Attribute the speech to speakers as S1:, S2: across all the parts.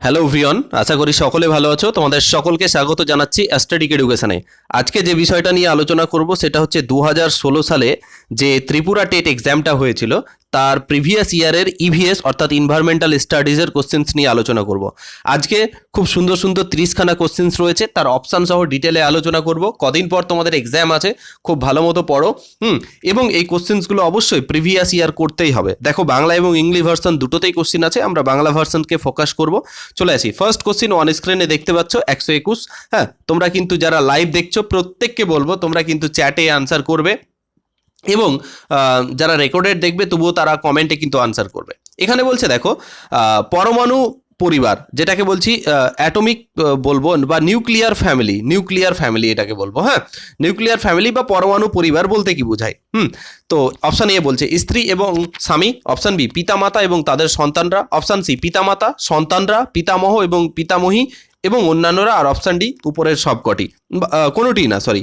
S1: Hello ভিয়ন আশা করি সকলে ভালো আছো। তোমাদের সকলকে স্বাগত জানাচ্ছি অ্যাস্ট্রেটিক এডুকেশনে আজকে যে বিষয়টা নিয়ে আলোচনা করব, সেটা হচ্ছে দু হাজার ষোলো সালে যে ত্রিপুরা টেট এক্সামটা হয়েছিল তার প্রিভিয়াস ইয়ারের ইভিএস অর্থাৎ ইনভায়রনমেন্টাল স্টাডিজের কোশ্চেন্স নিয়ে আলোচনা করব। আজকে খুব সুন্দর সুন্দর তিরিশখানা কোশ্চেন্স রয়েছে, তার অপশান সহ ডিটেলে আলোচনা করব। কদিন পর তোমাদের এক্সাম আছে, খুব ভালো মতো পড়ো, হুম? এবং এই কোশ্চেন্সগুলো অবশ্যই প্রিভিয়াস ইয়ার করতেই হবে। দেখো, বাংলা এবং ইংলিশ ভার্সন দুটোতেই কোশ্চেন আছে, আমরা বাংলা ভার্সনকে ফোকাস করব। চলে আসি ফার্স্ট কোশ্চেন অন স্ক্রিনে দেখতে পাচ্ছ, একশো একুশ হ্যাঁ? তোমরা কিন্তু যারা লাইভ দেখছ, প্রত্যেককে বলব, তোমরা কিন্তু চ্যাটে আনসার করবে। এবং যারা রেকর্ডেড দেখবে তবুও তারা কমেন্টে কিন্তু আনসার করবে। এখানে বলছে দেখো পরমাণু পরিবার, যেটাকে বলছি অ্যাটমিক বলব, বা নিউক্লিয়ার ফ্যামিলি নিউক্লিয়ার ফ্যামিলি এটাকে বলব হ্যাঁ? নিউক্লিয়ার ফ্যামিলি বা পরমাণু পরিবার বলতে কি বোঝায়? হুম, তো অপশান এ বলছে, স্ত্রী এবং স্বামী অপশান বি পিতামাতা এবং তাদের সন্তানরা অপশান সি পিতামাতা, সন্তানরা, পিতামহ এবং পিতামহী এবং অন্যান্যরা, আর অপশান ডি উপরের সবকটি। কোনোটিই না সরি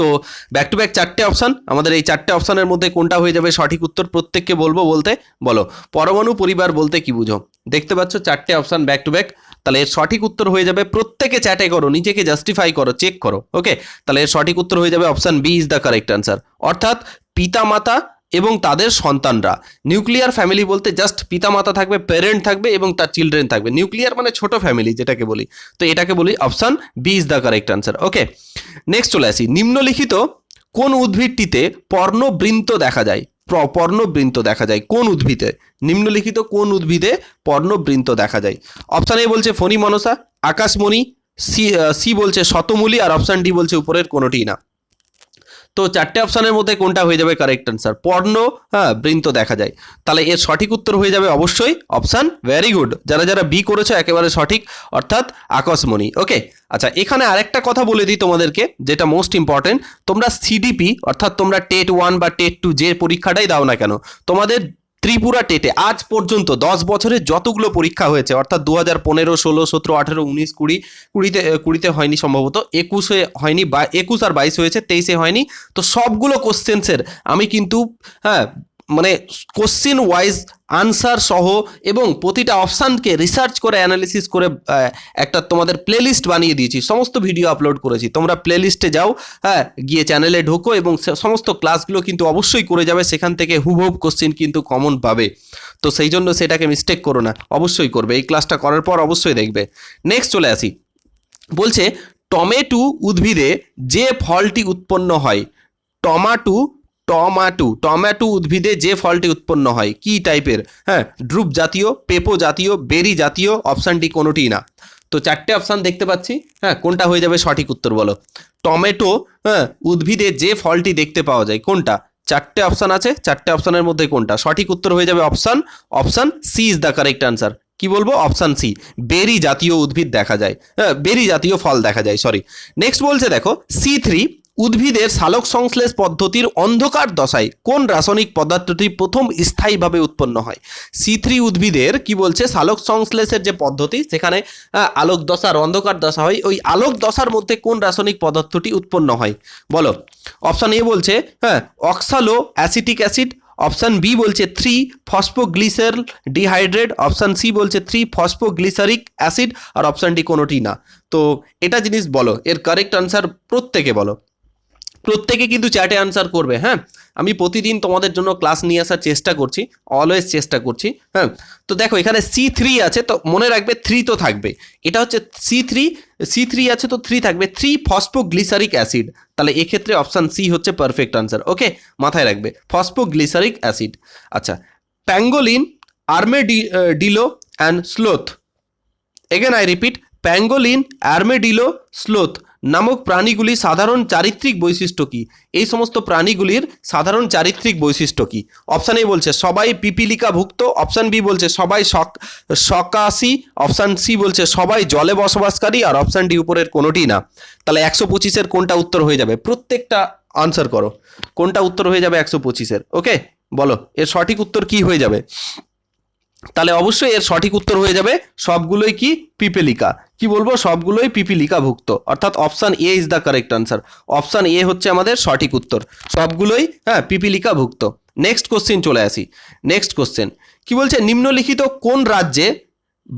S1: তো ব্যাক টু ব্যাক চারটে অপশান আমাদের এই চারটে অপশানের মধ্যে কোনটা হয়ে যাবে সঠিক উত্তর প্রত্যেককে বলব বলতে বলো। পরমাণু পরিবার বলতে কি বুঝো? দেখতে পাচ্ছ চারটে অপশান ব্যাক টু ব্যাক তাহলে এর সঠিক উত্তর হয়ে যাবে প্রত্যেকে চ্যাটে করো, নিজেকে জাস্টিফাই করো চেক করো ওকে তাহলে এর সঠিক উত্তর হয়ে যাবে option B is the correct answer অর্থাৎ পিতামাতা এবং তাদের সন্তানরা। নিউক্লিয়ার ফ্যামিলি বলতে জাস্ট পিতামাতা থাকবে প্যারেন্ট থাকবে এবং তার চিলড্রেন থাকবে। নিউক্লিয়ার মানে ছোট ফ্যামিলি যেটাকে বলি। তো এটাকে বলি option B is the correct answer okay next চলে আসি। নিম্নলিখিত কোন উদ্ভিদটিতে পর্ণবৃন্ত দেখা যায়? পর্ণবৃন্ত দেখা যায় কোন উদ্ভিদে? নিম্নলিখিত কোন উদ্ভিদে পর্ণবৃন্ত দেখা যায়? অপশান এ বলছে ফণি মনসা আকাশমণি সি সি বলছে শতমূলি, আর অপশান ডি বলছে উপরের কোনোটিই না। তো চারটে অপশানের মধ্যে কোনটা হয়ে যাবে কারেক্ট অ্যান্সার পর্ণ হ্যাঁ বৃন্ত দেখা যায়। তাহলে এর সঠিক উত্তর হয়ে যাবে অবশ্যই অপশান ভেরি গুড যারা যারা বি করেছ একেবারে সঠিক, অর্থাৎ আকাশমণি ওকে আচ্ছা এখানে আরেকটা কথা বলে দিই তোমাদেরকে, যেটা মোস্ট ইম্পর্টেন্ট তোমরা সিডিপি অর্থাৎ তোমরা টেট ওয়ান বা টেট টু যে পরীক্ষাটাই দাও না কেন, তোমাদের ত্রিপুরা টেটে আজ পর্যন্ত দশ বছরে যতগুলো পরীক্ষা হয়েছে, অর্থাৎ দু হাজার পনেরো, ষোলো, সতেরো, আঠেরো, উনিশ, কুড়ি, কুড়িতে কুড়িতে হয়নি সম্ভবত, একুশে হয়নি বা একুশ আর বাইশ হয়েছে, তেইশে হয়নি। তো সবগুলো কোশ্চেন্সের আমি কিন্তু হ্যাঁ মানে কোশ্চিন ওয়াইজ আনসার সহ এবং প্রতিটা অপশানকে রিসার্চ করে অ্যানালিসিস করে একটা তোমাদের প্লেলিস্ট বানিয়ে দিয়েছি। সমস্ত ভিডিও আপলোড করেছি। তোমরা প্লেলিস্টে যাও হ্যাঁ গিয়ে চ্যানেলে ঢোকো এবং সমস্ত ক্লাসগুলো কিন্তু অবশ্যই করে যাবে। সেখান থেকে হুবহুব কোশ্চিন কিন্তু কমন পাবে। তো সেই জন্য সেটাকে মিস্টেক করো না। অবশ্যই করবে। এই ক্লাসটা করার পর অবশ্যই দেখবে। নেক্সট চলে আসি। বলছে, টমেটো উদ্ভিদে যে ফলটি উৎপন্ন হয়, টমাটো টমাটো, টমেটো উদ্ভিদে যে ফলটি উৎপন্ন হয়, কি টাইপের? হ্যাঁ ড্রুপ জাতীয়, পেপো জাতীয়, বেরি জাতীয় অপশানটি কোনোটিই না। তো চারটে অপশান দেখতে পাচ্ছি। হ্যাঁ কোনটা হয়ে যাবে সঠিক উত্তর বলো। টমেটো হ্যাঁ উদ্ভিদে যে ফলটি দেখতে পাওয়া যায়, কোনটা? চারটে অপশান আছে, চারটে অপশানের মধ্যে কোনটা? সঠিক উত্তর হয়ে যাবে option option C is the correct answer কি বলব? অপশান সি বেরি জাতীয় উদ্ভিদ দেখা যায়। হ্যাঁ বেরি জাতীয় ফল দেখা যায় সরি নেক্সট বলছে দেখো সি থ্রি উদ্ভিদের সালোক সংশ্লেষ পদ্ধতির অন্ধকার দশায় কোন রাসায়নিক পদার্থটি প্রথম স্থায়ীভাবে উৎপন্ন হয়? সি থ্রি উদ্ভিদের কি বলছে? সালোক সংশ্লেষের যে পদ্ধতি, সেখানে আলোক দশার অন্ধকার দশা হয়। ওই আলোক দশার মধ্যে কোন রাসায়নিক পদার্থটি উৎপন্ন হয়? বলো। অপশান এ বলছে হ্যাঁ oxaloacetic acid. Option B বলছে, three phosphoglyceraldehyde. Option C বলছে, থ্রি ফসফোগ্লিসারিক অ্যাসিড। আর অপশান ডি কোনোটি না। তো এটা জিনিস বলো, এর কারেক্ট আনসার প্রত্যেকে বলো। প্রত্যেকে কিন্তু চ্যাটে আনসার করবে হ্যাঁ? আমি প্রতিদিন তোমাদের জন্য ক্লাস নিয়ে আসার চেষ্টা করছি অলওয়েজ চেষ্টা করছি হ্যাঁ? তো দেখো, এখানে সি থ্রি আছে, তো মনে রাখবে থ্রি তো থাকবে। এটা হচ্ছে সি থ্রি সি থ্রি আছে, তো থ্রি থাকবে। থ্রি ফসফোগ্লিসারিক অ্যাসিড তাহলে এক্ষেত্রে অপশান সি হচ্ছে পারফেক্ট আনসার ওকে মাথায় রাখবে ফসফোগ্লিসারিক অ্যাসিড আচ্ছা pangolin armadillo and sloth again I repeat pangolin armadillo sloth নামক প্রাণীগুলি সাধারণ চারিত্রিক বৈশিষ্ট্য কি? এই সমস্ত প্রাণীগুলির সাধারণ চারিত্রিক বৈশিষ্ট্য কি? অপশান এ বলছে, সবাই পিপিলিকা ভুক্ত অপশান বি বলছে, সবাই সক সকাশি। অপশান সি বলছে, সবাই জলে বসবাসকারী। আর অপশান ডি উপরের কোনোটি না। তাহলে একশো পঁচিশের কোনটা উত্তর হয়ে যাবে? প্রত্যেকটা আনসার করো। কোনটা উত্তর হয়ে যাবে একশো পঁচিশের? ওকে বলো, এর সঠিক উত্তর কি হয়ে যাবে? তাহলে অবশ্যই এর সঠিক উত্তর হয়ে যাবে সবগুলোই কি পিপেলিকা। কি বলব? সবগুলোই পিপিলিকা ভুক্ত অর্থাৎ option A is the correct answer option A হচ্ছে আমাদের সঠিক উত্তর। সবগুলোই হ্যাঁ পিপিলিকা ভুক্ত নেক্সট কোশ্চেন চলে আসি। নেক্সট কোশ্চেন কি বলছে? নিম্নলিখিত কোন রাজ্যে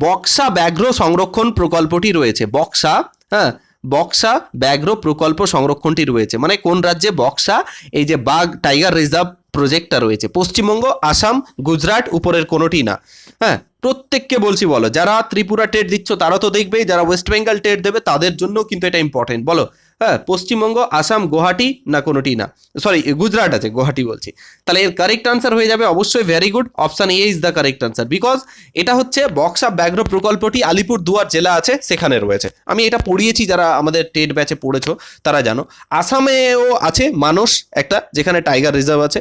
S1: বক্সা ব্যাঘ্র সংরক্ষণ প্রকল্পটি রয়েছে? বক্সা হ্যাঁ বক্সা ব্যাঘ্র প্রকল্প সংরক্ষণটি রয়েছে। মানে কোন রাজ্যে বক্সা, এই যে বাঘ টাইগার রিজার্ভ প্রজেক্টটা রয়েছে। পশ্চিমবঙ্গ, আসাম, গুজরাট উপরের কোনোটি না। হ্যাঁ প্রত্যেককে বলছি বলো, যারা ত্রিপুরা টেট দিচ্ছ তারা তো দেখবেই, যারা ওয়েস্ট বেঙ্গল টেট দেবে তাদের জন্য কিন্তু এটা ইম্পর্টেন্ট বলো হ্যাঁ পশ্চিমবঙ্গ, আসাম, গুয়াহাটি না কোনোটি না? সরি গুজরাট আছে, গুয়াহাটি বলছি। তাহলে এর কারেক্ট আনসার হয়ে যাবে অবশ্যই very good option A is the correct answer because এটা হচ্ছে বক্সা ব্যাঘ্র প্রকল্পটি আলিপুর দুয়ার জেলা আছে, সেখানে রয়েছে। আমি এটা পড়িয়েছি যারা আমাদের টেট ব্যাচে পড়েছো, তারা জানো। আসামেও আছে মানুষ একটা, যেখানে টাইগার রিজার্ভ আছে।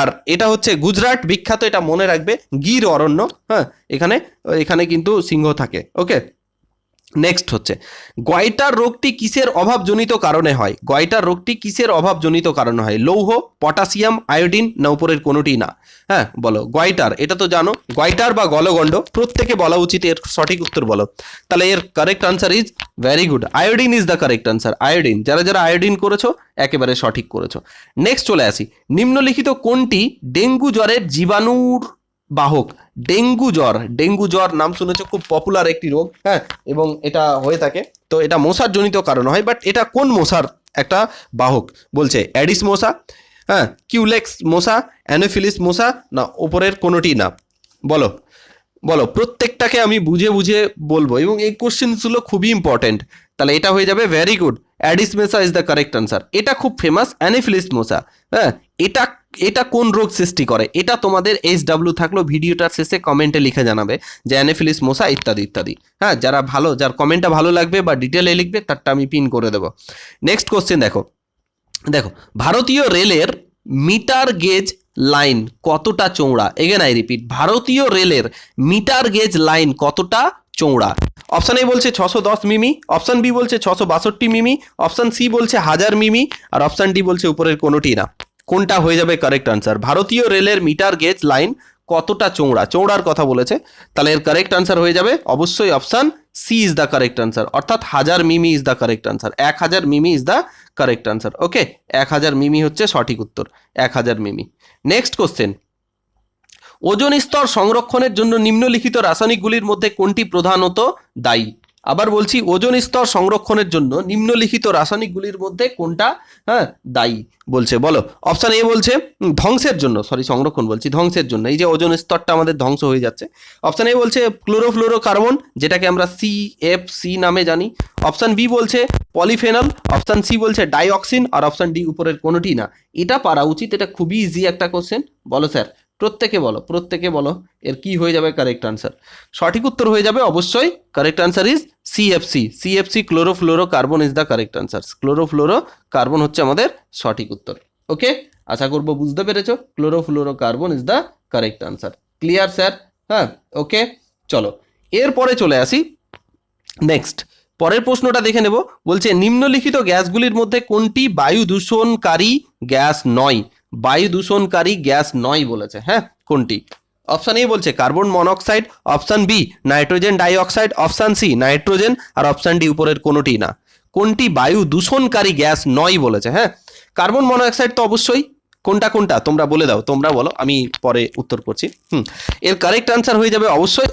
S1: আর এটা হচ্ছে গুজরাট, বিখ্যাত, এটা মনে রাখবে, গির অরণ্য হ্যাঁ এখানে এখানে কিন্তু সিংহ থাকে ওকে নেক্সট হচ্ছে গয়টার রোগটি কিসের অভাবজনিত কারণে হয়? গয়টার রোগটি কিসের অভাবজনিত কারণে হয়? লৌহ, পটাশিয়াম, আয়োডিন না উপরের কোনোটি না? হ্যাঁ বলো গয়টার এটা তো জানো গয়টার বা গলগণ্ড, প্রত্যেকে বলা উচিত, এর সঠিক উত্তর বলো। তাহলে এর correct answer is very good iodine is the correct answer iodine যারা যারা আয়োডিন করেছ, একেবারে সঠিক করেছ। নেক্সট চলে আসি, নিম্নলিখিত কোনটি ডেঙ্গু জ্বরের জীবাণুর বাহক, ডেঙ্গু জ্বর। ডেঙ্গু জ্বর নাম শুনেছো, খুব পপুলার একটি রোগ হ্যাঁ? এবং এটা হয়ে থাকে। তো এটা মশার জনিত কারণ হয় বাট এটা কোন মশার একটা বাহক? বলছে অ্যাডিস মশা হ্যাঁ? কিউলেক্স মশা, অ্যানোফিলিস মশা, না, ওপরের কোনোটি না। বলো বলো, প্রত্যেকটাকে আমি বুঝে বুঝে বলব, এবং এই কোশ্চেনগুলো খুবই ইম্পর্টেন্ট তাহলে এটা হয়ে যাবে ভেরি গুড অ্যাডিস মেসা ইজ দ্য কারেক্ট আনসার এটা খুব ফেমাস অ্যানিফিলিস মশা হ্যাঁ? এটা এটা কোন রোগ সৃষ্টি করে? এটা তোমাদের এইচ ডাব্লিউ থাকল ভিডিওটার শেষে কমেন্টে লিখে জানাবে যে অ্যানিফিলিস মশা ইত্যাদি ইত্যাদি। হ্যাঁ যারা ভালো, যার কমেন্টটা ভালো লাগবে বা ডিটেলে লিখবে, তারটা আমি পিন করে দেবো। নেক্সট কোশ্চেন দেখো। দেখো, ভারতীয় রেলের মিটার গেজ লাইন কতটা চৌড়া এগেন আই রিপিট ভারতীয় রেলের মিটার গেজ লাইন কতটা চৌড়া অপশান এ বলছে ছশো দশ মিমি অপশান বি বলছে ছশো বাষট্টি মিমি অপশান সি বলছে হাজার মিমি, আর অপশান ডি বলছে উপরের কোনোটি না। কোনটা হয়ে যাবে কারেক্ট আনসার ভারতীয় রেলের মিটার গেজ লাইন কতটা চৌড়া চৌড়ার কথা বলেছে। তাহলে এর কারেক্ট আনসার হয়ে যাবে। অবশ্যই option C is the correct answer অর্থাৎ হাজার মিমি ইজ দ্য কারেক্ট আনসার এক হাজার মিমি is the correct answer okay এক হাজার মিমি হচ্ছে সঠিক উত্তর। এক হাজার মিমি। নেক্সট কোশ্চেন ওজন স্তর সংরক্ষণের জন্য নিম্নলিখিত রাসায়নিকগুলির মধ্যে কোনটি প্রধানত দায়ী? আবার বলছি, ওজন স্তর সংরক্ষণের জন্য নিম্নলিখিত রাসায়নিকগুলির মধ্যে কোনটা হ্যাঁ দায়ী বলছে। বলো অপশান এ বলছে ধ্বংসের জন্য সরি সংরক্ষণ বলছি, ধ্বংসের জন্য। এই যে ওজন স্তরটা আমাদের ধ্বংস হয়ে যাচ্ছে। অপশান এ বলছে ক্লোরোফ্লোরোকার্বন যেটাকে আমরা সি এফ সি নামে জানি। অপশান বি বলছে পলিফেনল অপশান সি বলছে ডাইঅক্সিন আর অপশান ডি উপরের কোনোটি না। এটা পারা উচিত, এটা খুবই ইজি একটা কোশ্চেন বলো স্যার প্রত্যেকে বলো প্রত্যেকে বলো এর কি হয়ে যাবে কারেক্ট আনসার সঠিক উত্তর হয়ে যাবে অবশ্যই correct answer is CFC CFC chlorofluorocarbon is the correct answer chlorofluorocarbon হচ্ছে আমাদের সঠিক উত্তর। ওকে আশা করব বুঝতে পেরেছ? Chlorofluorocarbon is the correct answer clear sir হ্যাঁ? ওকে চলো। এরপরে চলে আসি। নেক্সট পরের প্রশ্নটা দেখে নেব। বলছে, নিম্নলিখিত গ্যাসগুলির মধ্যে কোনটি বায়ু দূষণকারী গ্যাস নয়? বায়ু দূষণকারী গ্যাস নয় বলেছে। হ্যাঁ কোনটি? অপশান এ বলছে, carbon monoxide, option B, nitrogen dioxide, option C, nitrogen, আর অপশান ডি উপরের কোনোটি না। কোনটি বায়ু দূষণকারী গ্যাস নয় বলেছে। হ্যাঁ কার্বন মনোক্সাইড তো অবশ্যই কোনটা কোনটা? তোমরা বলে দাও। তোমরা বলো, আমি পরে উত্তর করছি। হুম। এর কারেক্ট আনসার হয়ে যাবে অবশ্যই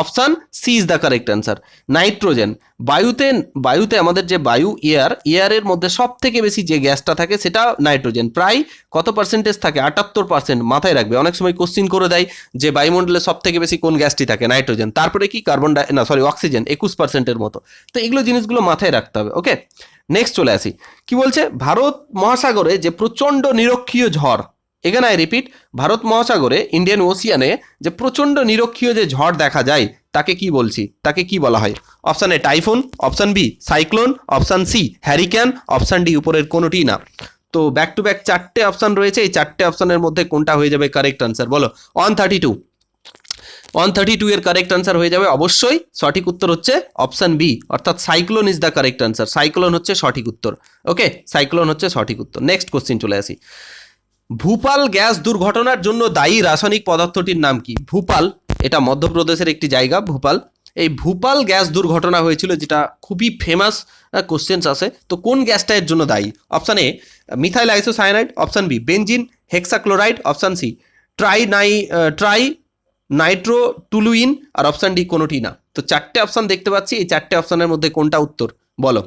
S1: option C is the correct answer nitrogen বায়ুতে বায়ুতে আমাদের যে বায়ু এয়ার এয়ারের মধ্যে সব থেকে বেশি যে গ্যাসটা থাকে সেটা নাইট্রোজেন প্রায় কত পার্সেন্টেজ থাকে? আটাত্তর পার্সেন্ট মাথায় রাখবে। অনেক সময় কোশ্চিন করে দেয় যে বায়ুমণ্ডলে সব থেকে বেশি কোন গ্যাসটি থাকে? নাইট্রোজেন তারপরে কি? কার্বন ডাই না সরি অক্সিজেন একুশ পার্সেন্টের মতো। তো এগুলো জিনিসগুলো মাথায় রাখতে হবে ওকে নেক্সট চলে আসি। কি বলছে? ভারত মহাসাগরে যে প্রচণ্ড নিরক্ষীয় ঝড় এখানে আই রিপিট ভারত মহাসাগরে ইন্ডিয়ান ওশিয়ানে যে প্রচণ্ড নিরক্ষীয় যে ঝড় দেখা যায়, তাকে কি বলছি? তাকে কি বলা হয়? Option A typhoon option B cyclone option C hurricane option D উপরের কোনোটি না। তো ব্যাক টু ব্যাক চারটে অপশান রয়েছে, এই চারটে অপশানের মধ্যে কোনটা হয়ে যাবে কারেক্ট আনসার বলো। One thirty two one thirty two এর কারেক্ট আনসার হয়ে যাবে। অবশ্যই সঠিক উত্তর হচ্ছে অপশান বি অর্থাৎ cyclone is the correct answer cyclone হচ্ছে সঠিক উত্তর। ওকে সাইক্লোন হচ্ছে সঠিক উত্তর। নেক্সট কোশ্চিন চলে আসি। ভূপাল গ্যাস দুর্ঘটনার জন্য দায়ী রাসায়নিক পদার্থটির নাম কি? ভূপাল, এটা মধ্যপ্রদেশের একটি জায়গা, ভূপাল। এই ভূপাল গ্যাস দুর্ঘটনা হয়েছিল যেটা খুবই ফেমাস কোশ্চেন্স আছে। তো কোন গ্যাসটা এর জন্য দায়ী? Option A methyl isocyanide option B benzene hexachloride option C tri নাই ট্রাই নাইট্রো, টুলুইন আর অপশান ডি কোনোটি না। তো চারটে অপশান দেখতে পাচ্ছি, এই চারটে অপশানের মধ্যে কোনটা উত্তর? বলো।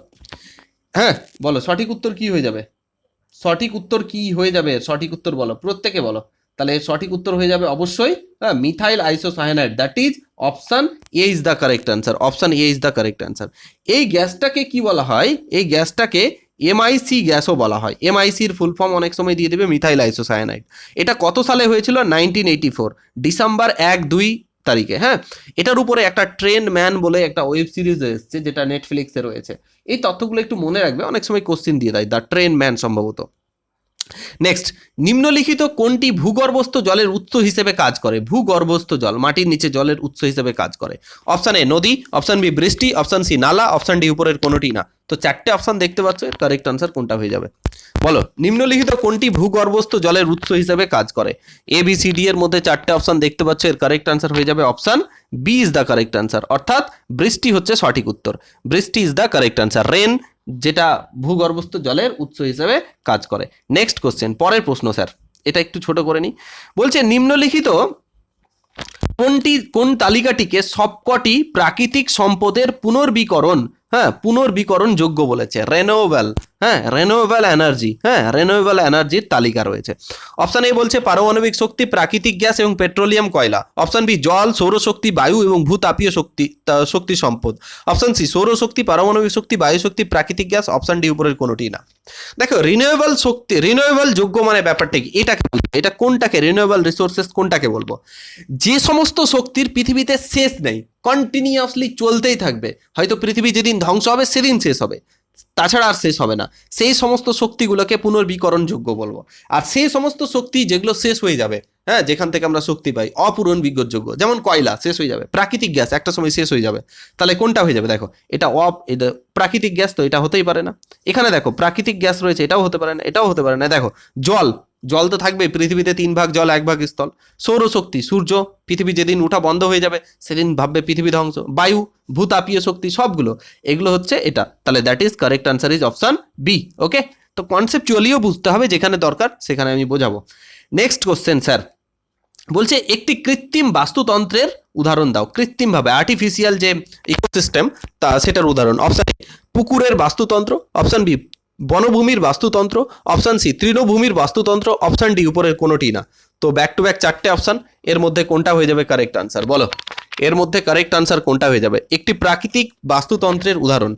S1: হ্যাঁ বলো, সঠিক উত্তর কি হয়ে যাবে? সঠিক উত্তর কি হয়ে যাবে? সঠিক উত্তর বলো, প্রত্যেকে বলো। তাহলে সঠিক উত্তর হয়ে যাবে অবশ্যই হ্যাঁ methyl isocyanide, that is option A is the correct answer, option A is the correct answer. এই গ্যাসটাকে কি বলা হয়? এই গ্যাসটাকে এমআইসি গ্যাসও বলা হয়। এমআইসির ফুল ফর্ম অনেক সময় দিয়ে দেবে মিথাইল আইসোসায়ানাইড এটা কত সালে হয়েছিল? নাইনটিন এইটি ফোর, ডিসেম্বর এক দুই তারিখে হ্যাঁ? এটার উপরে একটা ট্রেন্ড ম্যান বলে একটা ওয়েব সিরিজ এসছে, যেটা নেটফ্লিক্সে রয়েছে। এই তথ্যগুলো একটু মনে রাখবে, অনেক সময় কোশ্চিন দিয়ে দেয়, দ্য ট্রেন ম্যান সম্ভবত। নেক্সট নিম্নলিখিত কোনটি ভূগর্ভস্থ জলের উৎস হিসেবে কাজ করে? ভূগর্ভস্থ জল, মাটির নিচে জলের উৎস হিসেবে কাজ করে। অপশান এ নদী। অপশান বি বৃষ্টি। অপশান সি নালা। অপশান ডি উপরের কোনোটি না। তো চারটে অপশান দেখতে পাচ্ছ কারেক্ট আনসার কোনটা হয়ে যাবে? বলো, নিম্নলিখিত কোনটি ভূগর্ভস্থ জলের উৎস হিসেবে কাজ করে? এ বি সি ডি এর মধ্যে চারটে অপশান দেখতে পাচ্ছ, এর কারেক্ট আনসার হয়ে যাবে option B is the correct answer অর্থাৎ, বৃষ্টি হচ্ছে সঠিক উত্তর। বৃষ্টি is the correct answer rain যেটা ভূগর্ভস্থ জলের উৎস হিসেবে কাজ করে। নেক্সট কোশ্চেন পরের প্রশ্ন স্যার এটা একটু ছোট করে নিই বলছে, নিম্নলিখিত কোনটি, কোন তালিকাটিকে সবকটি প্রাকৃতিক সম্পদের পুনর্বিকরণ হ্যাঁ পুনর্বিকরণ যোগ্য বলেছে? রেনোভেল হ্যাঁ রেনোভেল এনার্জি হ্যাঁ রেনুয়েবল এনার্জির তালিকা রয়েছে। অপশান এ বলছে পারমাণবিক শক্তি, প্রাকৃতিক গ্যাস এবং পেট্রোলিয়াম কয়লা। অপশান বি জল, সৌরশক্তি, বায়ু এবং ভূতাপীয় শক্তি শক্তি সম্পদ। অপশান সি সৌরশক্তি, পারমাণবিক শক্তি বায়ু শক্তি প্রাকৃতিক গ্যাস। অপশান ডি উপরের কোনোটি না। দেখো রিনিউয়েবল শক্তি রিনিউয়েবল যোগ্য মানে ব্যাপারটা কি? এটাকে। এটা কোনটাকে? রিনিউয়েবল রিসোর্সেস কোনটাকে বলব? যে সমস্ত শক্তির পৃথিবীতে শেষ নেই কন্টিনিউয়াসলি চলতেই থাকবে। হয়তো পৃথিবী যেদিন ধ্বংস হবে, সেদিন শেষ হবে। তাছাড়া আর শেষ হবে না। সেই সমস্ত শক্তিগুলোকে পুনর্বিকরণযোগ্য বলব। আর সেই সমস্ত শক্তি যেগুলো শেষ হয়ে যাবে হ্যাঁ যেখান থেকে আমরা শক্তি পাই, অপূরণ বিজ্ঞতযোগ্য। যেমন কয়লা, শেষ হয়ে যাবে। প্রাকৃতিক গ্যাস একটা সময় শেষ হয়ে যাবে। তাহলে কোনটা হয়ে যাবে? দেখো, এটা অপ, এটা প্রাকৃতিক গ্যাস তো এটা হতেই পারে না। এখানে দেখো, প্রাকৃতিক গ্যাস রয়েছে, এটাও হতে পারে না, এটাও হতে পারে না। দেখো, জল জল তো থাকবে পৃথিবীতে তিন ভাগ জল, এক ভাগ স্থল। সৌরশক্তি, সূর্য, পৃথিবী যেদিন উঠা বন্ধ হয়ে যাবে, সেদিন ভাববে পৃথিবী ধ্বংস। বায়ু, ভূতাপীয় শক্তি, সবগুলো। এগুলো হচ্ছে এটা। তাহলে that is correct answer is option B okay তো কনসেপচুয়ালিও বুঝতে হবে, যেখানে দরকার, সেখানে আমি বোঝাবো। নেক্সট কোশ্চেন স্যার বলছে, একটি কৃত্রিম বাস্তুতন্ত্রের উদাহরণ দাও। কৃত্রিমভাবে আর্টিফিশিয়াল যে ইকোসিস্টেম তা সেটার উদাহরণ। অপশান পুকুরের বাস্তুতন্ত্র। অপশান বি বনভূমির বাস্তুতন্ত্র অপশান সি তৃণভূমির বাস্তুতন্ত্র অপশান ডি উপরের কোনোটি না। তো ব্যাক টু ব্যাক চারটে অপশান এর মধ্যে কোনটা হয়ে যাবে কারেক্ট আনসার বলো। এর মধ্যে কারেক্ট আনসার কোনটা হয়ে যাবে? একটি প্রাকৃতিক বাস্তুতন্ত্রের উদাহরণ।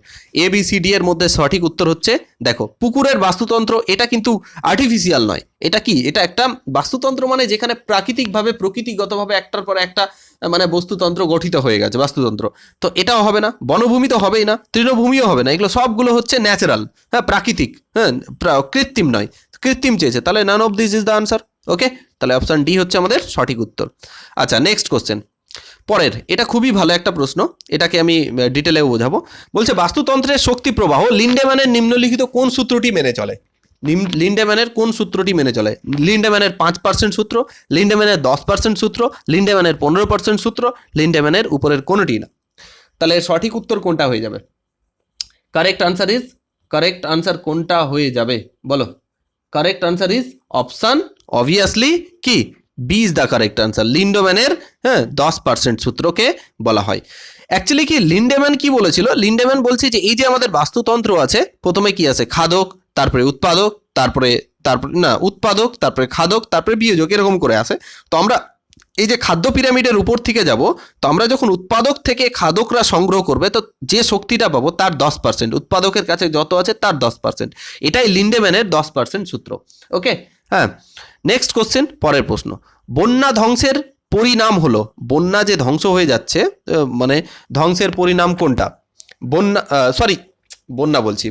S1: এ বি সি ডি এর মধ্যে সঠিক উত্তর হচ্ছে, দেখো, পুকুরের বাস্তুতন্ত্র এটা কিন্তু আর্টিফিশিয়াল নয়। এটা কি? এটা একটা বাস্তুতন্ত্র মানে যেখানে প্রাকৃতিকভাবে, প্রকৃতিগতভাবে একটার পর একটা মানে বস্তুতন্ত্র গঠিত হয়ে গেছে, বাস্তুতন্ত্র। তো এটাও হবে না, বনভূমি তো হবেই না, তৃণভূমিও হবে না। এগুলো সবগুলো হচ্ছে ন্যাচারাল হ্যাঁ প্রাকৃতিক হ্যাঁ কৃত্রিম নয়। কৃত্রিম চেয়েছে, তাহলে none of this is the answer okay তাহলে অপশান ডি হচ্ছে আমাদের সঠিক উত্তর। আচ্ছা নেক্সট কোশ্চেন পরের, এটা খুবই ভালো একটা প্রশ্ন, এটাকে আমি ডিটেলেও বোঝাবো। বলছে, বাস্তুতন্ত্রের শক্তি প্রবাহ লিন্ডেম্যানের নিম্নলিখিত কোন সূত্রটি মেনে চলে? লিন্ডেম্যানের কোন সূত্রটি মেনে চলে? লিন্ডেম্যানের পাঁচ পার্সেন্ট সূত্র, লিন্ডেম্যানের দশ পার্সেন্ট সূত্র, লিন্ডেম্যানের পনেরো পার্সেন্ট সূত্র, লিন্ডেম্যানের উপরের কোনোটি না। তাহলে সঠিক উত্তর কোনটা হয়ে যাবে? Correct answer is correct answer কোনটা হয়ে যাবে? বলো। Correct answer is option obviously কি? B is the correct answer লিন্ডোম্যানের হ্যাঁ দশ পার্সেন্ট সূত্রকে বলা হয়। অ্যাকচুয়ালি কি লিন্ডেম্যান কি বলেছিল? লিন্ডেম্যান বলছে যে, এই যে আমাদের বাস্তুতন্ত্র আছে, প্রথমে কি আছে? খাদক, তারপরে উৎপাদক, তারপরে তারপরে, না, উৎপাদক, তারপরে খাদক, তারপরে বিয়োজক, এরকম করে আসে তো আমরা এই যে খাদ্য পিরামিডের উপর থেকে যাব, তো আমরা যখন উৎপাদক থেকে খাদকরা সংগ্রহ করবে, তো যে শক্তিটা পাবো, তার দশ পার্সেন্ট উৎপাদকের কাছে যত আছে, তার দশ পার্সেন্ট এটাই লিন্ডেম্যানের দশ পার্সেন্ট সূত্র। ওকে হ্যাঁ নেক্সট কোশ্চেন পরের প্রশ্ন। বন্যা ধ্বংসের পরিণাম হলো, বন্যা যে ধ্বংস হয়ে যাচ্ছে মানে ধ্বংসের পরিণাম কোনটা? বন্যা সরি বন্যা বলছি।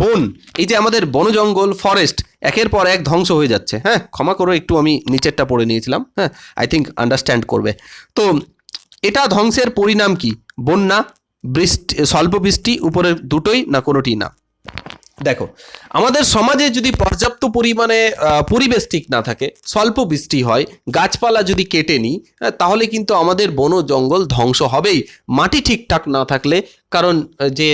S1: বন, এই যে আমাদের বন জঙ্গল ফরেস্ট একের পর এক ধ্বংস হয়ে যাচ্ছে। হ্যাঁ ক্ষমা করো, একটু আমি নিচেরটা পড়ে নিয়েছিলাম। হ্যাঁ আই থিঙ্ক আন্ডারস্ট্যান্ড করবে। তো, এটা ধ্বংসের পরিণাম কি? বন্যা, বৃষ্টি, স্বল্প বৃষ্টি, উপরের দুটোই না কোনোটি না? দেখো আমাদের সমাজে যদি পর্যাপ্ত পরিমাণে পরিবেশ ঠিক না থাকে স্বল্প বৃষ্টি হয় গাছপালা যদি কেটে নিই হ্যাঁ, তাহলে কিন্তু আমাদের বন জঙ্গল ধ্বংস হবেই। মাটি ঠিকঠাক না থাকলে কারণ যে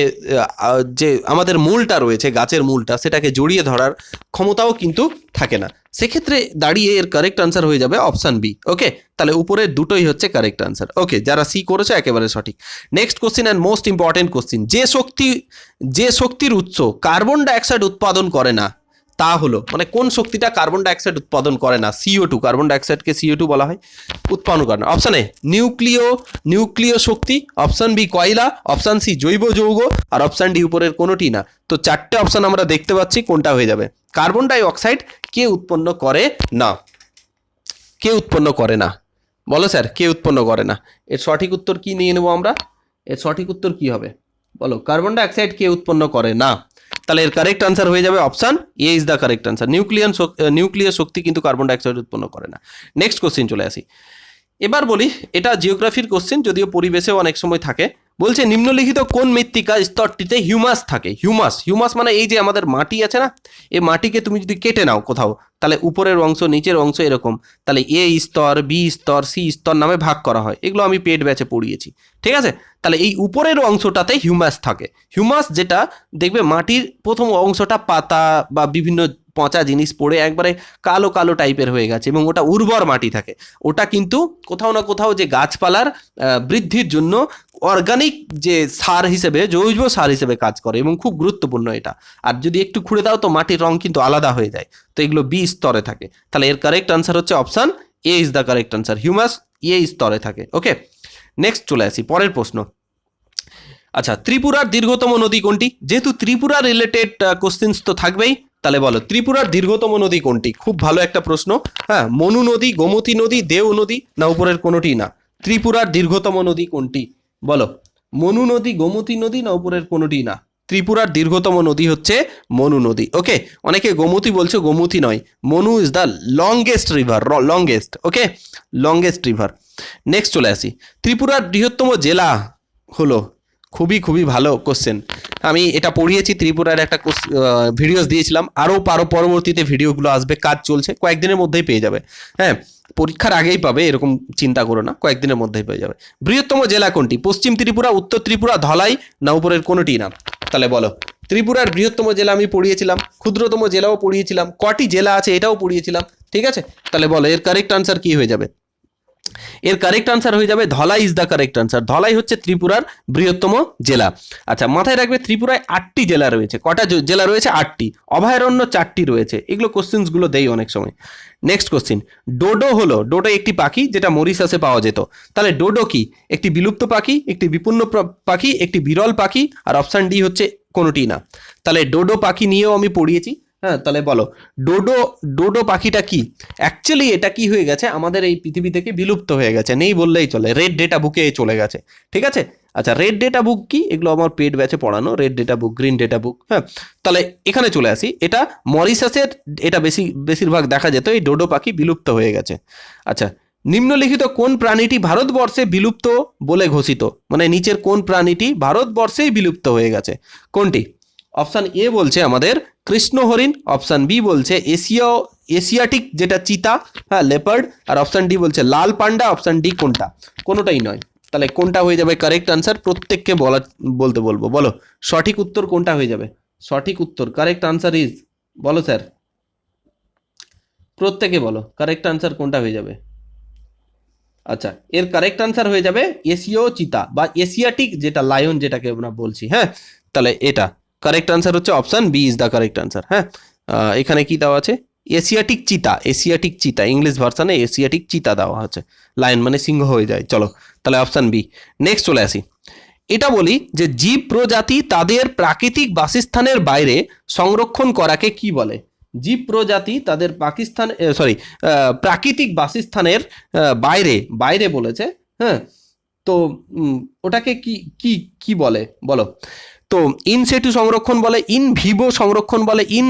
S1: যে আমাদের মূলটা রয়েছে, গাছের মূলটা, সেটাকে জড়িয়ে ধরার ক্ষমতাও কিন্তু থাকে না। সেক্ষেত্রে দাঁড়িয়ে এর কারেক্ট আনসার হয়ে যাবে অপশান বি ওকে তাহলে উপরের দুটোই হচ্ছে কারেক্ট আনসার ওকে যারা সি করেছে, একেবারে সঠিক। Next question and most important question যে শক্তি, যে শক্তির উৎস কার্বন ডাইঅক্সাইড উৎপাদন করে না তা হলো মানে কোন শক্তিটা কার্বন ডাইঅক্সাইড উৎপাদন করে না? সিও টু কার্বন ডাইঅক্সাইডকে সিও টু বলা হয় উৎপন্ন করে না। অপশান এ নিউক্লিয় নিউক্লিয় শক্তি অপশান বি কয়লা অপশান সি জৈব যৌগ, আর অপশান ডি উপরের কোনোটি না। তো চারটে অপশান আমরা দেখতে পাচ্ছি, কোনটা হয়ে যাবে? কার্বন ডাই অক্সাইড কে উৎপন্ন করে না। কে উৎপন্ন করে না? বলো স্যার, কে উৎপন্ন করে না? এর সঠিক উত্তর কি নিয়ে নেব আমরা? এর সঠিক উত্তর কি হবে? বলো কার্বন ডাইঅক্সাইড কে উৎপন্ন করে না। তাহলে এর কারেক্ট আনসার হয়ে যাবে option A is the correct answer নিউক্লিয়ান nuclear শক্তি কিন্তু কার্বন ডাইঅক্সাইড উৎপন্ন করে না। নেক্সট কোশ্চিন চলে আসি। এবার বলি, এটা জিওগ্রাফির কোশ্চেন যদিও পরিবেশেও অনেক সময় থাকে। বলছে, নিম্নলিখিত কোন মৃত্তিকা স্তরটিতে হিউমাস থাকে? হিউমাস হিউমাস মানে এই যে আমাদের মাটি আছে না? এই মাটিকে তুমি যদি কেটে নাও কোথাও, তাহলে উপরের অংশ, নিচের অংশ এরকম, তাহলে এ স্তর, বি স্তর, সি স্তর নামে ভাগ করা হয়। এগুলো আমি পেট ব্যাচে পড়িয়েছি। ঠিক আছে? তাহলে এই উপরের অংশটাতে হিউমাস থাকে। হিউমাস যেটা, দেখবে মাটির প্রথম অংশটা পাতা বা বিভিন্ন পচা জিনিস পড়ে একবারে কালো কালো টাইপের হয়ে গেছে এবং ওটা উর্বর মাটি থাকে। ওটা কিন্তু কোথাও না কোথাও যে গাছপালার বৃদ্ধির জন্য অর্গানিক যে সার হিসেবে, জৈব সার হিসেবে কাজ করে এবং খুব গুরুত্বপূর্ণ এটা। আর যদি একটু খুঁড়ে দাও তো মাটির রং কিন্তু আলাদা হয়ে যায়। তো এগুলো বি স্তরে থাকে। তাহলে এর কারেক্ট আনসার হচ্ছে option A is the correct answer humus A স্তরে থাকে। ওকে নেক্সট চলে আসি। পরের প্রশ্ন। আচ্ছা ত্রিপুরার দীর্ঘতম নদী কোনটি? যেহেতু ত্রিপুরা রিলেটেড কোশ্চেন্স তো থাকবেই। তাহলে বলো, ত্রিপুরার দীর্ঘতম নদী কোনটি? খুব ভালো একটা প্রশ্ন। হ্যাঁ মনু নদী, গোমতী নদী, দেও নদী, না উপরের কোনোটি না। ত্রিপুরার দীর্ঘতম নদী কোনটি? বলো, মনু নদী, গোমতী নদী, না উপরের কোনোটি না? ত্রিপুরার দীর্ঘতম নদী হচ্ছে মনু নদী। ওকে, অনেকে গোমতী বলছে, গোমতী নয়। Manu is the longest river longest, okay? Longest river. Next চলে আসি। ত্রিপুরার বৃহত্তম জেলা হলো খুবই খুবই ভালো কোশ্চেন আমি এটা পড়িয়েছি, ত্রিপুরার একটা ভিডিওস দিয়েছিলাম। আরও পারো পরবর্তীতে ভিডিওগুলো আসবে, কাজ চলছে, কয়েকদিনের মধ্যেই পেয়ে যাবে। হ্যাঁ পরীক্ষার আগেই পাবে, এরকম চিন্তা করো না, কয়েকদিনের মধ্যেই পেয়ে যাবে। বৃহত্তম জেলা কোনটি? পশ্চিম ত্রিপুরা, উত্তর ত্রিপুরা, ধলাই, না উপরের কোনোটি না? তাহলে বলো। ত্রিপুরার বৃহত্তম জেলা আমি পড়িয়েছিলাম, ক্ষুদ্রতম জেলাও পড়িয়েছিলাম, কটি জেলা আছে এটাও পড়িয়েছিলাম, ঠিক আছে? তাহলে বলো, এর কারেক্ট আনসার কি হয়ে যাবে? এর কারেক্ট আনসার হয়ে যাবে Dhalai is the correct answer Dhalai হচ্ছে ত্রিপুরার বৃহত্তম জেলা। আচ্ছা মাথায় রাখবে ত্রিপুরায় আটটি জেলা রয়েছে। কটা জেলা রয়েছে? আটটি। অভয়ারণ্য চারটি রয়েছে। এগুলো কোশ্চেন্সগুলো দেই অনেক সময়। নেক্সট কোশ্চিন ডোডো হলো, ডোডো একটি পাখি যেটা মরিশাসে পাওয়া যেত। তাহলে ডোডো কি? একটি বিলুপ্ত পাখি, একটি বিপন্ন পাখি, একটি বিরল পাখি, আর অপশান ডি হচ্ছে কোনোটি না। তাহলে ডোডো পাখি নিয়েও আমি পড়িয়েছি। হ্যাঁ তাহলে বলো। ডোডো ডোডো পাখিটা কি? অ্যাকচুয়ালি এটা কি হয়ে গেছে? আমাদের এই পৃথিবী থেকে বিলুপ্ত হয়ে গেছে। নেই বললেই চলে। রেড ডেটা বুকে চলে গেছে। ঠিক আছে? আচ্ছা রেড ডেটা বুক কি? এগুলো আমার পেড ব্যাচে পড়ানো। Red data book green data book হ্যাঁ। তাহলে এখানে চলে আসি। এটা মরিশাসের, এটা বেশি, বেশিরভাগ দেখা যেত, এই ডোডো পাখি বিলুপ্ত হয়ে গেছে। আচ্ছা নিম্নলিখিত কোন প্রাণীটি ভারতবর্ষে বিলুপ্ত বলে ঘোষিত? মানে নিচের কোন প্রাণীটি ভারতবর্ষেই বিলুপ্ত হয়ে গেছে? কোনটি? অপশান এ বলছে আমাদের কৃষ্ণ হরিণ অপশান বি বলছে এশিয়া, এশিয়াটিক যেটা চিতা হ্যাঁ লেপার্ড আর অপশান ডি বলছে লাল পান্ডা অপশান ডি কোনটা? কোনোটাই নয়। তাহলে কোনটা হয়ে যাবে কারেক্ট আনসার প্রত্যেককে বলা বলতে বলব। বলো, সঠিক উত্তর কোনটা হয়ে যাবে? সঠিক উত্তর কারেক্ট আনসার ইজ বলো স্যার প্রত্যেকে বলো কারেক্ট আনসার কোনটা হয়ে যাবে? আচ্ছা এর কারেক্ট আনসার হয়ে যাবে এশীয় চিতা বা এশিয়াটিক যেটা লায়ন যেটাকে আমরা বলছি হ্যাঁ? তাহলে এটা। কারেক্ট আনসার হচ্ছে option B is the correct answer হ্যাঁ? এখানে কি দেওয়া আছে? এশিয়াটিক চিতা এশিয়াটিক চিতা ইংলিশ ভার্সানে এশিয়াটিক চিতা দেওয়া আছে লায়ন মানে সিংহ হয়ে যায়, চলো। তাহলে অপশান বি নেক্সট চলে আসি। এটা বলি যে জীব প্রজাতি তাদের প্রাকৃতিক বাসস্থানের বাইরে সংরক্ষণ করাকে কি বলে? জীব প্রজাতি তাদের পাকিস্তান সরি প্রাকৃতিক বাসস্থানের বাইরে বাইরে বলেছে হ্যাঁ? তো ওটাকে কি কি কি বলে? বলো। তো ইন সেটু সংরক্ষণ বলে ইন ভিভো সংরক্ষণ বলে ইন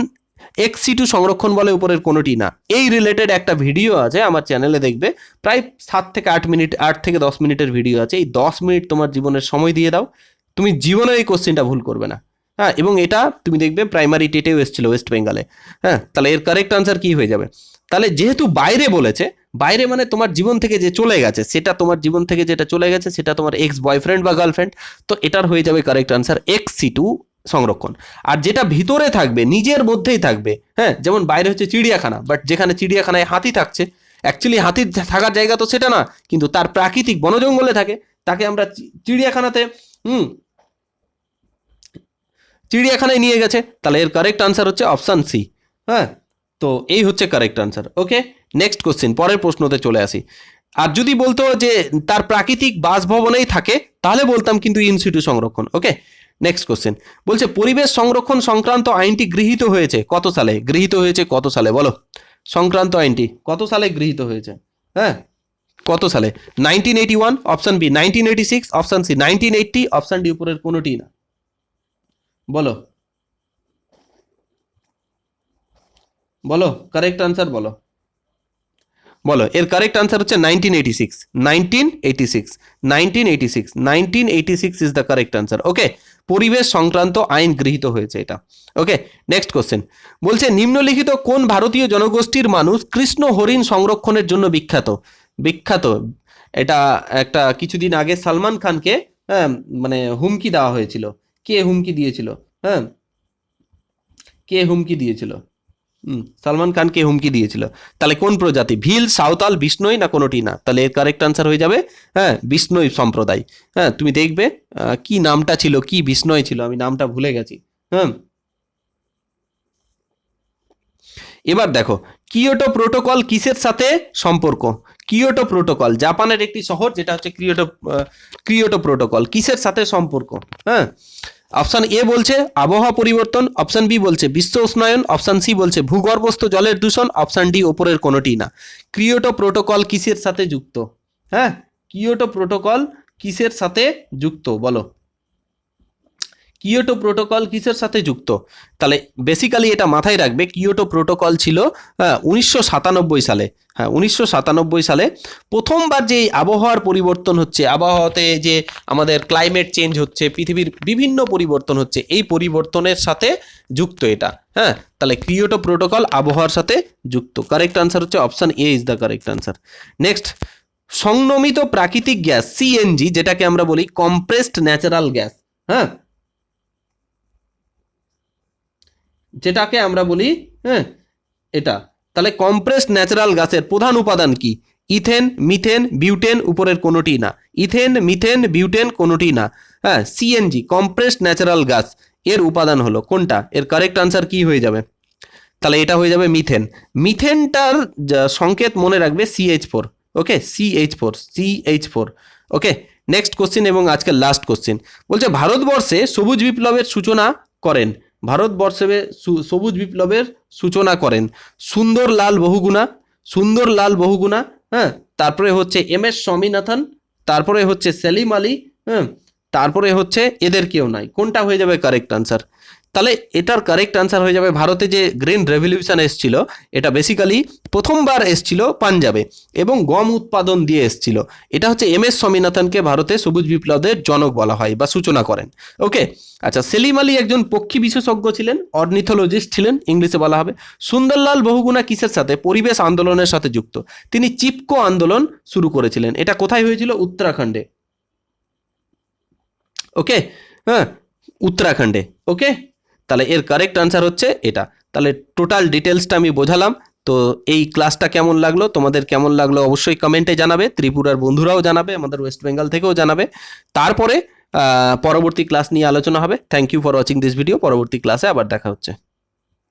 S1: এক্সিটু সংরক্ষণ বলে উপরের কোনোটি না। এই রিলেটেড একটা ভিডিও আছে, আমার চ্যানেলে দেখবে। প্রায় সাত থেকে আট মিনিট আট থেকে দশ মিনিটের ভিডিও আছে। এই দশ মিনিট তোমার জীবনের সময় দিয়ে দাও। তুমি জীবনে এই কোশ্চেনটা ভুল করবে না। হ্যাঁ এবং এটা তুমি দেখবে প্রাইমারি টেটেও এসেছিল ওয়েস্ট বেঙ্গলে হ্যাঁ তাহলে এর কারেক্ট আনসার কি হয়ে যাবে? তাহলে যেহেতু বাইরে বলেছে বাইরে মানে তোমার জীবন থেকে যে চলে গেছে, সেটা তোমার জীবন থেকে যেটা চলে গেছে, সেটা তোমার এক্স বয়ফ্রেন্ড বা গার্লফ্রেন্ড তো এটার হয়ে যাবে correct answer ex situ সংরক্ষণ। আর যেটা ভিতরে থাকবে, নিজের মধ্যেই থাকবে হ্যাঁ যেমন বাইরে হচ্ছে চিড়িয়াখানা বাট যেখানে চিড়িয়াখানায় হাতি থাকছে অ্যাকচুয়ালি হাতির থাকার জায়গা তো সেটা না, কিন্তু তার প্রাকৃতিক বনজঙ্গলে থাকে, তাকে আমরা চিড়িয়াখানাতে, হুম, চিড়িয়াখানায় নিয়ে গেছে, তাহলে এর কারেক্ট আনসার হচ্ছে অপশান সি হ্যাঁ। তো এই হচ্ছে correct answer okay next question পরের প্রশ্নতে চলে আসি। আর যদি বলতো যে তার প্রাকৃতিক বাসভবনেই থাকে, তাহলে বলতাম কিন্তু ইনস্টিটিউ সংরক্ষণ ওকে নেক্সট কোশ্চেন বলছে পরিবেশ সংরক্ষণ সংক্রান্ত আইনটি গৃহীত হয়েছে কত সালে? গৃহীত হয়েছে কত সালে? বলো। সংক্রান্ত আইনটি কত সালে গৃহীত হয়েছে? হ্যাঁ? কত সালে? Nineteen eighty one option B nineteen eighty six option C nineteen eighty option D উপরের কোনোটি না। বলো। বলো কারেক্ট আনসার বলো। বলো, এর কারেক্ট আনসার হচ্ছে nineteen eighty six nineteen eighty six nineteen eighty six nineteen eighty six is the correct answer okay পরিবেশ সংক্রান্ত আইন গৃহীত হয়েছে এটা ওকে নেক্সট কোশ্চেন বলছে, নিম্নলিখিত কোন ভারতীয় জনগোষ্ঠীর মানুষ কৃষ্ণ হরিণ সংরক্ষণের জন্য বিখ্যাত? বিখ্যাত, এটা একটা কিছুদিন আগে সালমান খানকে হ্যাঁ মানে হুমকি দেওয়া হয়েছিল। কে হুমকি দিয়েছিল? হ্যাঁ কে হুমকি দিয়েছিল? সালমান খানকে হুমকি দিয়েছিল। তাহলে কোন প্রজাতি? ভিল, সাঁওতাল, বিষ্ণই না কোনোটি না তাহলে এর কারেক্ট আনসার হয়ে যাবে হ্যাঁ বিষ্ণই সম্প্রদায়। হ্যাঁ তুমি দেখবে কি নামটা ছিল, কি বিষ্ণয় ছিল, আমি নামটা ভুলে গেছি। হ্যাঁ এবার দেখো, কিয়োটো প্রোটোকল কিসের সাথে সম্পর্ক? কিয়োটো প্রোটোকল, জাপানের একটি শহর, যেটা হচ্ছে ক্রিয়োটো ক্রিয়োটো প্রোটোকল, কিসের সাথে সম্পর্ক? হ্যাঁ অপশান এ বলছে আবহাওয়া পরিবর্তন, অপশান বি বলছে বিশ্ব উষ্ণায়ন, অপশান সি বলছে ভূগর্ভস্থ জলের দূষণ, অপশান ডি ওপরের কোনোটি না। ক্রিয়োটো প্রোটোকল কিসের সাথে যুক্ত? হ্যাঁ কিয়োটো প্রোটোকল কিসের সাথে যুক্ত? বলো। কিয়োটো প্রোটোকল কিসের সাথে যুক্ত? তাহলে বেসিক্যালি এটা মাথায় রাখবে, কিয়োটো প্রোটোকল ছিল হ্যাঁ উনিশশো সালে। হ্যাঁ উনিশশো সাতানব্বই সালে প্রথমবার যে আবহাওয়ার পরিবর্তন হচ্ছে, আবহাওয়াতে যে আমাদের ক্লাইমেট চেঞ্জ হচ্ছে, পৃথিবীর বিভিন্ন পরিবর্তন হচ্ছে, এই পরিবর্তনের সাথে যুক্ত এটা। হ্যাঁ তাহলে কিয়োটো প্রোটোকল আবহাওয়ার সাথে যুক্ত। কারেক্ট আনসার হচ্ছে option A is the correct answer next সংনমিত প্রাকৃতিক গ্যাস সিএনজি যেটাকে আমরা বলি কম্প্রেসড ন্যাচারাল গ্যাস হ্যাঁ যেটাকে আমরা বলি হ্যাঁ এটা। তাহলে কম্প্রেসড ন্যাচারাল গ্যাসের প্রধান উপাদান কি? ইথেন, মিথেন, বিউটেন উপরের কোনোটি না। ইথেন, মিথেন, বিউটেন কোনোটি না। হ্যাঁ সিএনজি কম্প্রেসড ন্যাচারাল গ্যাস এর উপাদান হলো কোনটা? এর কারেক্ট আনসার কি হয়ে যাবে? তাহলে এটা হয়ে যাবে মিথেন। মিথেনটার সংকেত মনে রাখবে CH four okay CH four CH four okay next question এবং আজকের লাস্ট কোশ্চিন বলছে, ভারতবর্ষে সবুজ বিপ্লবের সূচনা করেন। ভারতবর্ষে সবুজ বিপ্লবের সূচনা করেন। সুন্দর লাল বহুগুণা, সুন্দর লাল বহুগুণা হ্যাঁ তারপরে হচ্ছে এম এস স্বামীনাথন, তারপরে হচ্ছে সেলিম আলী হ্যাঁ তারপরে হচ্ছে এদের কেউ নাই। কোনটা হয়ে যাবে কারেক্ট আনসার তাহলে এটার কারেক্ট আনসার হয়ে যাবে ভারতে যে গ্রিন রেভলিউশন এসছিল, এটা বেসিক্যালি প্রথমবার এসছিল পাঞ্জাবে এবং গম উৎপাদন দিয়ে এসছিল। এটা হচ্ছে এম এস স্বামীনাথনকে ভারতে সবুজ বিপ্লবের জনক বলা হয় বা সূচনা করেন। ওকে? আচ্ছা সেলিম আলী একজন পক্ষী বিশেষজ্ঞ ছিলেন অর্নিথোলজিস্ট ছিলেন, ইংলিশে বলা হবে। সুন্দরলাল বহুগুণা কিসের সাথে? পরিবেশ আন্দোলনের সাথে যুক্ত। তিনি চিপকো আন্দোলন শুরু করেছিলেন। এটা কোথায় হয়েছিল? উত্তরাখণ্ডে। ওকে? হ্যাঁ উত্তরাখণ্ডে। ওকে? তাহলে এর কারেক্ট আনসার হচ্ছে এটা। তাহলে টোটাল ডিটেলসটা আমি বোঝালাম। তো এই ক্লাসটা কেমন লাগল, তোমাদের কেমন লাগল অবশ্যই কমেন্টে জানাবে। ত্রিপুরার বন্ধুরাও জানাবে, আমাদের ওয়েস্ট বেঙ্গল থেকেও জানাবে। তারপরে পরবর্তী ক্লাস নিয়ে আলোচনা হবে। Thank you for watching this video পরবর্তী ক্লাসে আবার দেখা হচ্ছে।